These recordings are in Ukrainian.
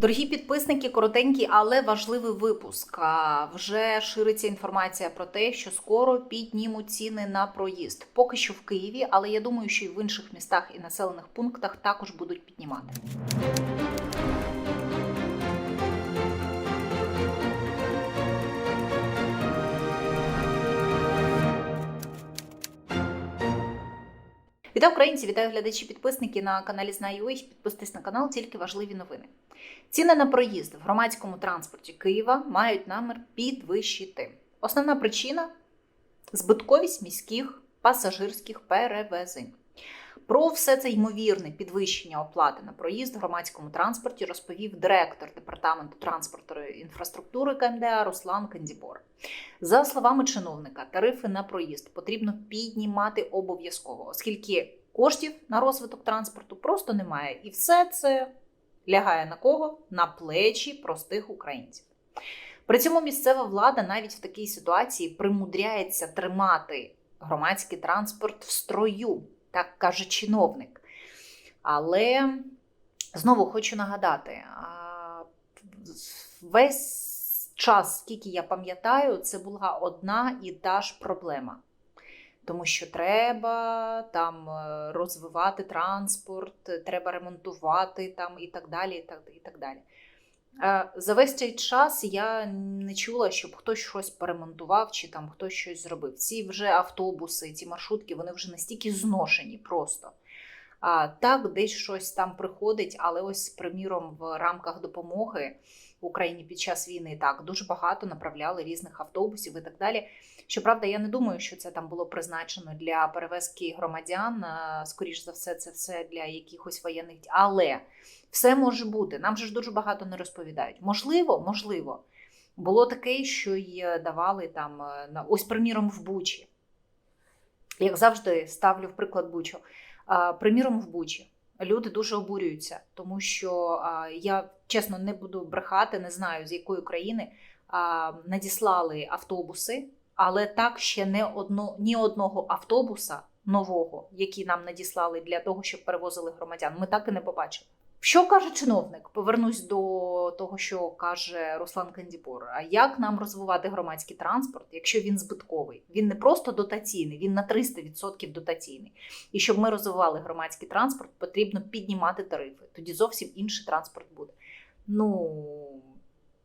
Дорогі підписники, коротенький, але важливий випуск. Вже шириться інформація про те, що скоро піднімуть ціни на проїзд. Поки що в Києві, але я думаю, що і в інших містах і населених пунктах також будуть піднімати. Вітаю українці, вітаю глядачі, підписники на каналі Знаю.ua. Підписуйтесь на канал, тільки важливі новини. Ціни на проїзд в громадському транспорті Києва мають намір підвищити. Основна причина збитковість міських пасажирських перевезень. Про все це ймовірне підвищення оплати на проїзд в громадському транспорті розповів директор департаменту транспорту і інфраструктури КМДА Руслан Кандібор. За словами чиновника, тарифи на проїзд потрібно піднімати обов'язково, оскільки коштів на розвиток транспорту просто немає. І все це лягає на кого? На плечі простих українців. При цьому місцева влада навіть в такій ситуації примудряється тримати громадський транспорт в строю, так каже чиновник. Але знову хочу нагадати, весь час, скільки я пам'ятаю, це була одна і та ж проблема. Тому що треба там е, розвивати транспорт, треба ремонтувати там і так далі. І так, і так далі. Е, За весь цей час я не чула, щоб хтось щось поремонтував чи там хтось щось зробив. Ці вже автобуси, ці маршрутки, вони вже настільки зношені просто. А так, десь щось там приходить, але ось, приміром, в рамках допомоги в Україні під час війни так дуже багато направляли різних автобусів і так далі. Щоправда, я не думаю, що це там було призначено для перевезки громадян. а, Скоріш за все, це все для якихось воєнних. Але все може бути. Нам же ж дуже багато не розповідають. Можливо, можливо, було таке, що й давали там е, на ось, приміром, в Бучі. Як завжди, ставлю в приклад Бучу. Приміром, в Бучі. Люди дуже обурюються, тому що я чесно не буду брехати, не знаю з якої країни надіслали автобуси, але так ще не одно, ні одного автобуса нового, який нам надіслали для того, щоб перевозили громадян, ми так і не побачили. Що каже чиновник? Повернусь до того, що каже Руслан Кандібор. А як нам розвивати громадський транспорт, якщо він збитковий? Він не просто дотаційний, він на 300% дотаційний. І щоб ми розвивали громадський транспорт, потрібно піднімати тарифи. Тоді зовсім інший транспорт буде. Ну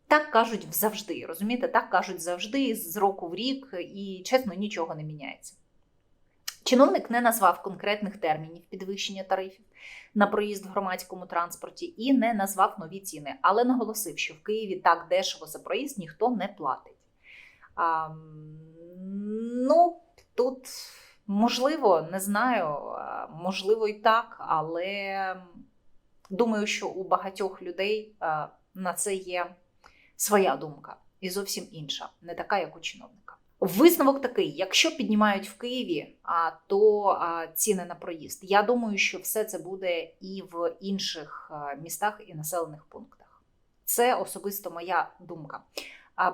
так кажуть завжди. Розумієте, так кажуть завжди з року в рік, і чесно, нічого не міняється. Чиновник не назвав конкретних термінів підвищення тарифів на проїзд в громадському транспорті і не назвав нові ціни, але наголосив, що в Києві так дешево за проїзд ніхто не платить. А, ну, тут можливо, не знаю, можливо і так, але думаю, що у багатьох людей на це є своя думка і зовсім інша, не така, як у чиновника. Висновок такий: якщо піднімають в Києві, а, то ціни на проїзд. Я думаю, що все це буде і в інших містах і населених пунктах. Це особисто моя думка.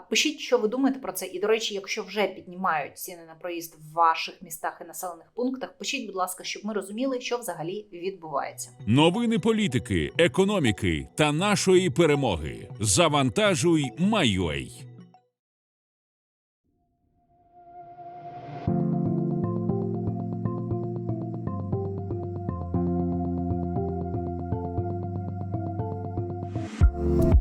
Пишіть, що ви думаєте про це. І, до речі, якщо вже піднімають ціни на проїзд в ваших містах і населених пунктах, пишіть, будь ласка, щоб ми розуміли, що взагалі відбувається. Новини політики, економіки та нашої перемоги. Завантажуй, Майой. you